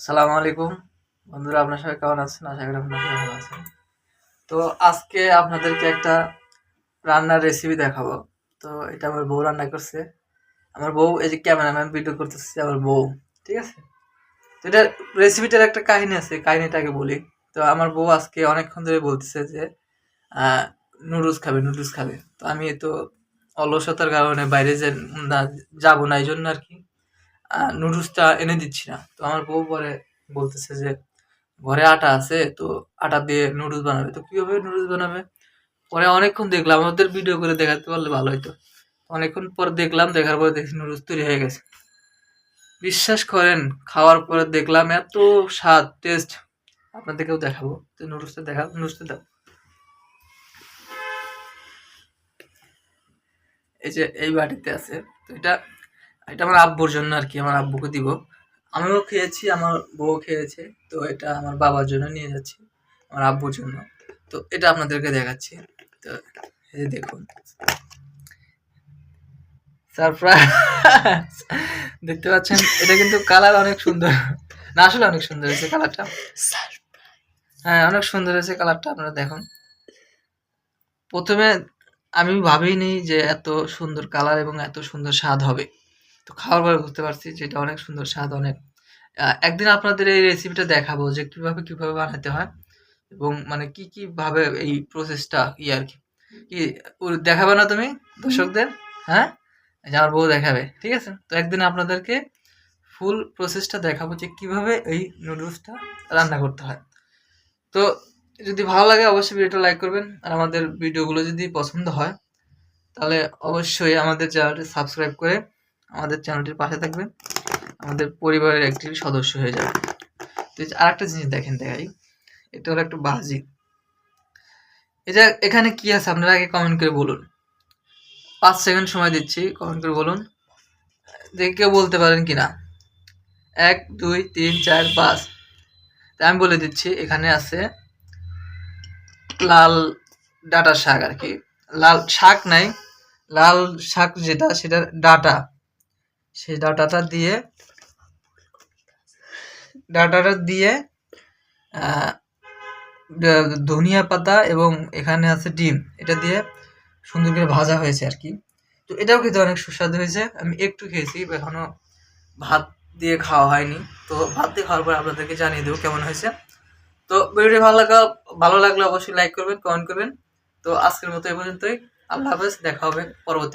আসসালামু আলাইকুম। বন্ধুরা, আপনার সবাই কেমন আছেন? আশা করি আপনার সবাই ভালো আছেন। তো আজকে আপনাদেরকে একটা রান্নার রেসিপি দেখাবো। তো এটা আমার বউ রান্না করছে। আমার বউ, এই যে ক্যামেরাম্যান ভিডিও করতেছে আমার বউ, ঠিক আছে? তো এটা রেসিপিটার একটা কাহিনী আছে কাহিনীটাকে বলি। তো আমার বউ আজকে অনেকক্ষণ ধরে বলতেছে যে নুডলস খাবে নুডলস খাবে। তো আমি তো অলসতার কারণে বাইরে যে যাব না, এই জন্য আর কি। নুডলসটা এনে দিচ্ছি না। তো আমার বউ পরে বলতেছে যে, ঘরে আটা আছে, তো আটা দিয়ে নুডলস বানাবে। তো কীভাবে নুডলস বানাবে? পরে অনেকক্ষণ দেখলাম ওদের ভিডিও করে দেখাতে পারলে ভালো হতো অনেকক্ষণ পর দেখলাম, দেখার পরে দেখি নুডলস তৈরি হয়ে গেছে। বিশ্বাস করেন, খাওয়ার পরে দেখলাম এত স্বাদ টেস্ট আপনাদেরকেও দেখাবো। তো নুডলসটা দেখা নুডলসটা দাও। এই যে, এই বাটিতে আছে। তো এটা এটা আমার আব্বুর জন্য আর কি আমার আব্বুকে দিব। আমিও খেয়েছি আমার বউ খেয়েছে তো এটা আমার বাবার জন্য নিয়ে যাচ্ছি আমার আব্বুর জন্য। তো এটা আপনাদেরকে দেখাচ্ছি। তো এই দেখুন। সারপ্রাইজ। দেখতে পাচ্ছেন এটা কিন্তু কালার অনেক সুন্দর। না আসলে অনেক সুন্দর হয়েছে কালারটা। হ্যাঁ অনেক সুন্দর হয়েছে কালারটা আপনারা দেখুন। প্রথমে আমি ভাবিনি যে এত সুন্দর কালার এবং এত সুন্দর স্বাদ হবে। তো খাওয়ার পরে বুঝতে পারছি যে এটা অনেক সুন্দর স্বাদ, অনেক। একদিন আপনাদের এই রেসিপিটা দেখাবো যে কীভাবে কীভাবে বানাতে হয় এবং মানে কি কি ভাবে এই প্রসেসটা ই আর কি। কি দেখাবে না তুমি দর্শকদের? হ্যাঁ? আমার বউ দেখাবে, ঠিক আছে? তো একদিন আপনাদেরকে ফুল প্রসেসটা দেখাবো যে কীভাবে এই নুডলসটা রান্না করতে হয়। তো যদি ভালো লাগে অবশ্যই ভিডিওটা লাইক করবেন। আর আমাদের ভিডিওগুলো যদি পছন্দ হয়, তাহলে অবশ্যই আমাদের চ্যানেলটি সাবস্ক্রাইব করে আমাদের চ্যানেলটির পাশে থাকবেন। আমাদের পরিবারের একটি সদস্য হয়ে যাবে। তো আর একটা জিনিস দেখেন দেখাই, এটা হলো একটু বাজি। এটা এখানে কি আছে আপনারা আগে কমেন্ট করে বলুন। পাঁচ সেকেন্ড সময় দিচ্ছি কমেন্ট করে বলুন। দেখে কেউ বলতে পারেন কি না এক, দুই, তিন, চার, পাঁচ। তা আমি বলে দিচ্ছি, এখানে আছে লাল ডাটা শাক আর কি। লাল শাক নাই, লাল শাক যেটা, সেটা ডাটা। সেই ডাটাটা দিয়ে ডাটাটা দিয়ে ধনিয়া পাতা এবং এখানে আছে ডিম, এটা দিয়ে সুন্দর করে ভাজা হয়েছে আর কি। তো এটাও খেতে অনেক সুস্বাদু হয়েছে। আমি একটু খেয়েছি এখনও ভাত দিয়ে খাওয়া হয়নি। তো ভাত দিয়ে খাওয়ার পর আপনাদেরকে জানিয়ে দেবো কেমন হয়েছে। তো ভিডিওটি ভালো লাগা, ভালো লাগলে অবশ্যই লাইক করবেন কমেন্ট করবেন। তো আজকের মতো এই পর্যন্তই। আল্লাহ হাফেজ, দেখা হবে পরবর্তী